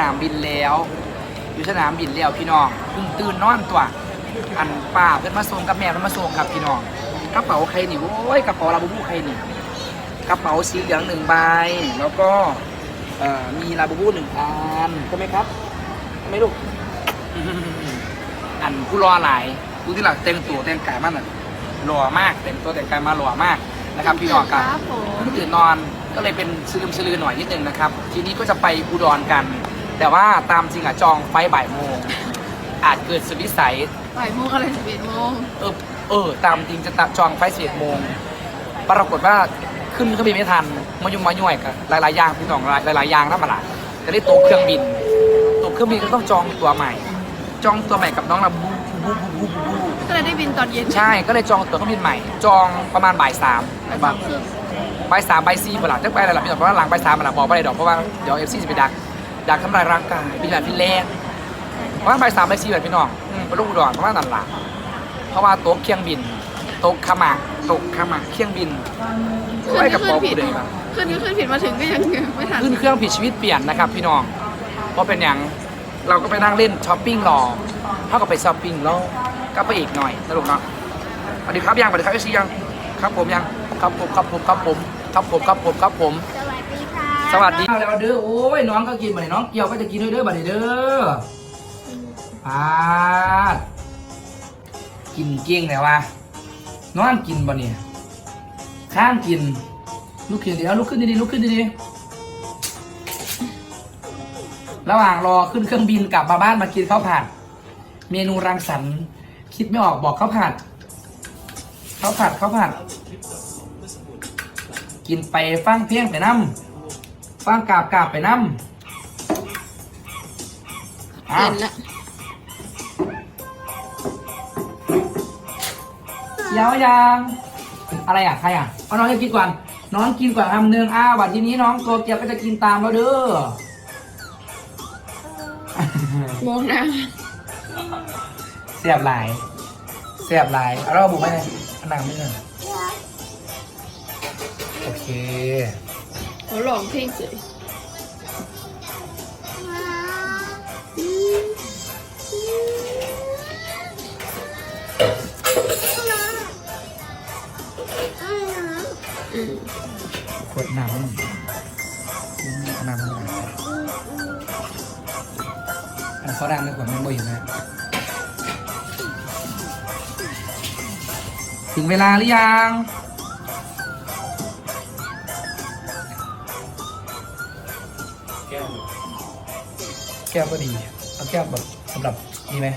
นามบินแล้ว อยู่สนามบินแล้วพี่น้องเพิ่งตื่นนอนตัวอันป้าเพิ่นมาส่งกับแม่เพิ่นมาส่งครับพี่น้องกระเป๋าใครนี่โอ้ยกระเป๋าลาบูบูใครนี่กระเป๋าสีเหลืองหนึ่งใบแล้วก็เอ่อมีลาบูบูหนึ่งอันใช่ไหมครับใช่ไหมลูกอันผู้รอหลายผู้ที่หลักแต่งตัวแต่งกายมันน่ะหล่อมากแต่งตัวแต่งกายมาหล่อมากนะครับพี่น้องครับครับผมเพิ่งตื่นนอนก็เลยเป็นซืมซลือหน่อยนิดนึงนะครับ ทีนี้ก็จะไปอุดรกัน แต่ว่าตามจริงอะจองไฟล์บ่ายโมง อาจเกิดสุดวิสัย บ่ายโมงอะไรสิบเอ็ดโมงเออเออ ตามจริงจะตะจองไฟล์สิบเอ็ดโมง ปรากฏว่าขึ้นเครื่องบินไม่ทันมายุ่งมาย่วยกับหลายๆอย่างพี่น้องหลายๆอย่างนั่นมาละจะได้ตัวเครื่องบินตัวเครื่องบินก็ต้องจองตัวใหม่ จองตัวใหม่กับน้องละบูบูบูบูบูบูก็เลยได้บินตอนเย็นใช่ก็เลยจองตั๋วเครื่องบินใหม่ จองประมาณบ่ายสามบ่ายสามครึ่ง บ่ายสามบ่ายสี่เวลาจะไปอะไรล่ะพี่น้องเพราะว่าหลังบ่ายสามเวลาบอกไปเลยดอกเพราะว่าเดี๋ยวเอฟซีจะไปดัก ดักทำลายร่างกายเป็นแบบพี่แรงเพราะว่าบ่ายสามบ่ายสี่แบบพี่น้องอืมไปลูกอุดรเพราะว่านั่นหละเพราะว่าโต๊ะเครื่องบินโต๊ะขมักโต๊ะขมักเครื่องบินขึ้นไว้ก็กับขึ้ปนอผิกูดเลยครับขึ้นก็ขึ้นผิดมาถึงก็ยังไม่ทันขึ้นเครื่องผิดชีวิตเปลี่ยนนะครับพี่น้องเพราะเป็นอย่างเราก็ไปนั่งเล่นช้อปปิ้งรอเท่ากับไปช้อปปิ้งแล้วก็ไปอีกหน่อยนะลูกเนาะสวัสดีครับยังสวัสดีครับเอซียังครับผมยังครับผมครับผมครับผมครับผมครับผมครับผม สวัสดีแล้วเด้อโอ้ยน้องก็กินบัดนี้น้องเกียวก็จะกินด้วยเด้อบัดนี้เด้อปาดกินเก่งแต่ว่าน้องกินบัดนี้ข้างกินลุกขึ้นดีเอาลุกขึ้นดีๆลุกขึ้นดีๆระหว่างรอขึ้นเครื่องบินกลับมาบ้านมากินข้าวผัด เมนูรังสรรค์คิดไม่ออกบอกข้าวผัดข้าวผัดข้าวผัด กินไปฟังเพียงไปน้ำ ฟังกาบกาบไปน้ำอ้าเย็วนละเยายังอะไรอะ ใครอะเอาน้องจะกินก่อน น้องกินก่อนคำหนึ่งอ้าววันทีนี้น้องตัวเกียวก็จะกินตามแล้วเด้อโมงนะเสียบหลาย เสียบหลายเอาเราบุกไปเลยอันหนังไม่เลยโอเค เขาลองเพลงสวยขวดน้ำมันน้ำมันอันเขาดังเลยขวดมันบ่อยู่นะถึงเวลาหรือยัง แก้วก็ดี เอาแก้วแบบสำหรับนี่ไหม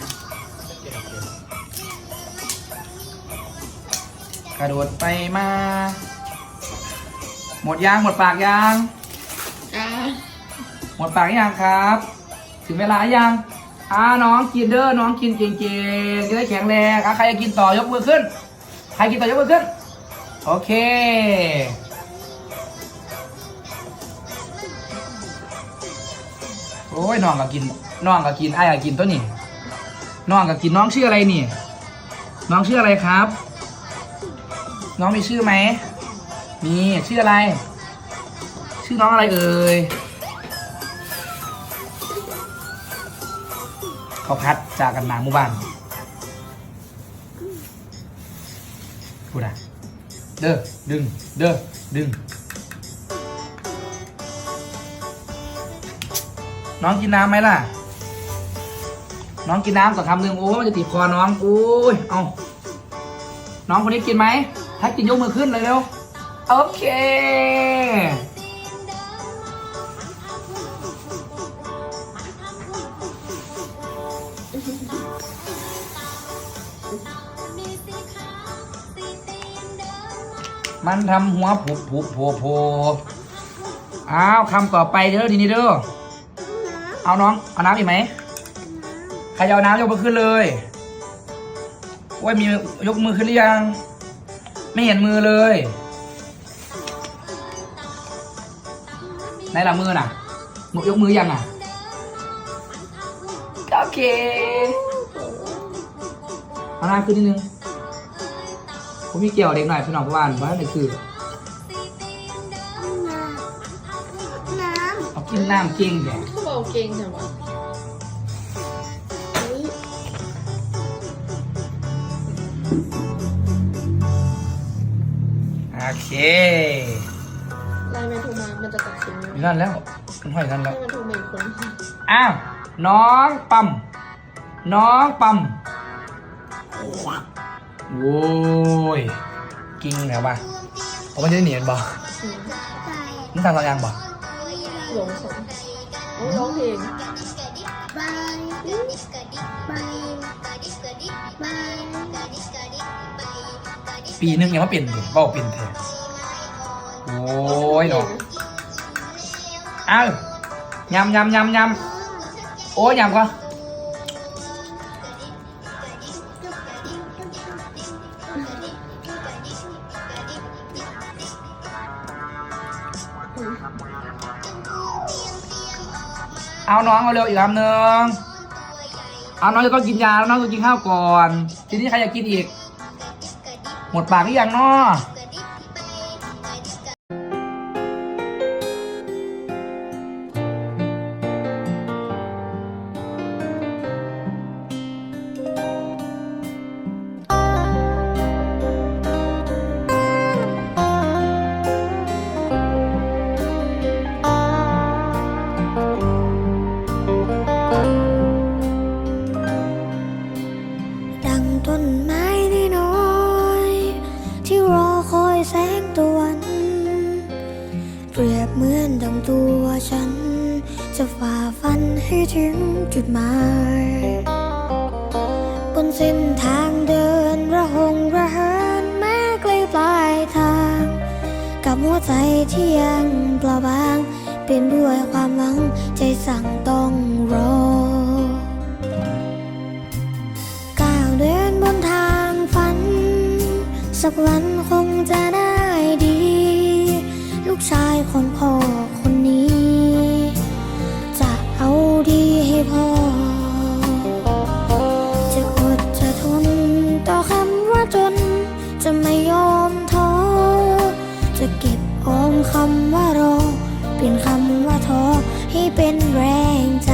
กระโดดไปมา หมดยางหมดปากยางอ่าหมดปากยังครับ ถึงเวลายังอ่าน้องกินเด้อน้องกินเก่งๆจะได้แข็งแรงอะใครจะกินต่อยกมือขึ้น ใครกินต่อยกมือขึ้น โอเค โอ้ยน้องก็กินน้องก็กินไอ้าก็กินตัวนี้น้องก็กินน้องชื่ออะไรนี่ น้องชื่ออะไรครับ น้องมีชื่อไหมมีชื่ออะไร ชื่อน้องอะไรเอ่ยเขาพัดจากกันหนาหมู่บ้านพูดอะเด้อดึง เด้อดึง น้องกินน้ำไหมล่ะ น้องกินน้ำก่อนคำหนึ่งโอ้ยมันจะติดคอน้องโอ้ยเอาน้องคนนี้กินไหม ถ้ากินยกมือขึ้นเลยเร็วโอเคมันทำหัวผุบผุบโผล่โผล่อ้าวคำต่อไปเด้อทีนี้เด้อ เอาน้อง เอาน้ำอีกไหมใครจะเอาน้ำยกมือขึ้นเลยว่ามียกมือขึ้นหรือยัง ไม่เห็นมือเลยไหนละมือน่ะมยกมือยังอะโอเคเอาน้ำขึ้นนิดนึงผมมีเกี่ยวเด็กหน่อยพี่น้องเพราะว่าบ้านนี่คือน้ำเอากินน้ำเก่งแก เขาบอกบอกเก่งจังวะเฮ้ยโอเคไลน์แมนโทรมา มันจะตัดสินไหมอยู่นั่นแล้วมันห้อยนั่นแล้ว ให้มันโทรมาอีกคนอ้าว น้องปั๊มน้องปั๊มโว้ยกิ้งแล้วป่ะผมมันจะได้หนีมันบ่อืมมึงทำสัญญาณบ่หลงสองโอ้ย ร้องเพลงปีนึงยังมาเปลี่ยนเลยเบ้าเปลี่ยนเถอะโอ้ยเนาะอ้าวยำยำยำยำโอ้ยยำก็อืม เอาน้องเอาเร็วอีกคำหนึ่งเอาน้องจะต้องกินยาแล้วน้องต้องกินข้าวก่อน ทีนี้ใครอยากกินอีก หมดปากหรือยังเนาะ จะฝ่าฟันให้ถึงจุดหมาย บนเส้นทางเดินระหงระเหินแม้ไกลปลายทาง กับหัวใจที่ยังเปล่าบาง เป็นด้วยความหวังใจสั่งต้องรอก้าวเดินบนทางฝัน สักวันคงจะได้ดี ลูกชายคนพ่อ พอ จะอดจะทนต่อคำว่าจน จะไม่ยอมท้อ จะเก็บออมคำว่ารอ เปลี่ยนคำว่าท้อให้เป็นแรงใจ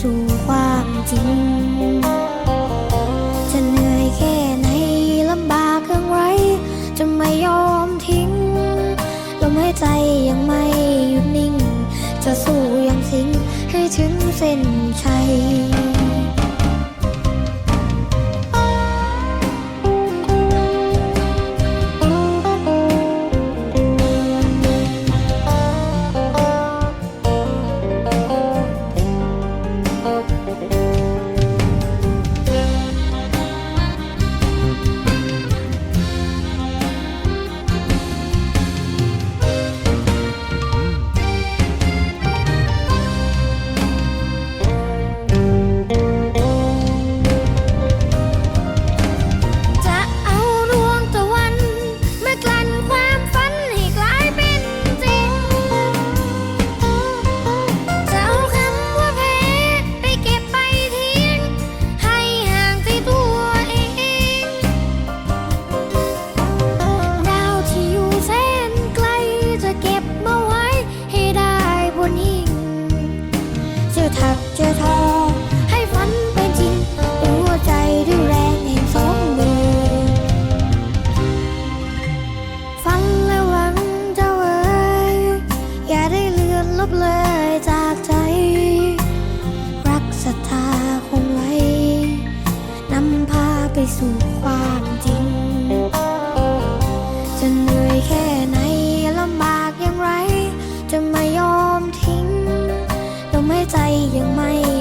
สู่ความจริง จะเหนื่อยแค่ไหนลำบากเพียงไร จะไม่ยอมทิ้งลมหายใจยังไม่หยุดนิ่ง จะสู้ยังสิงให้ถึงเส้นชัย ถักจะทอให้ฝันเป็นจริงหัวใจด้วยแรงแห่งสองมือฟังและหวังเจ้าเอ๋ยอย่าได้เลือนลบเลยจากใจ รักศรัทธาคงไว้ นำพาไปสู่ความจริงจะเหนื่อย ใจยังไม่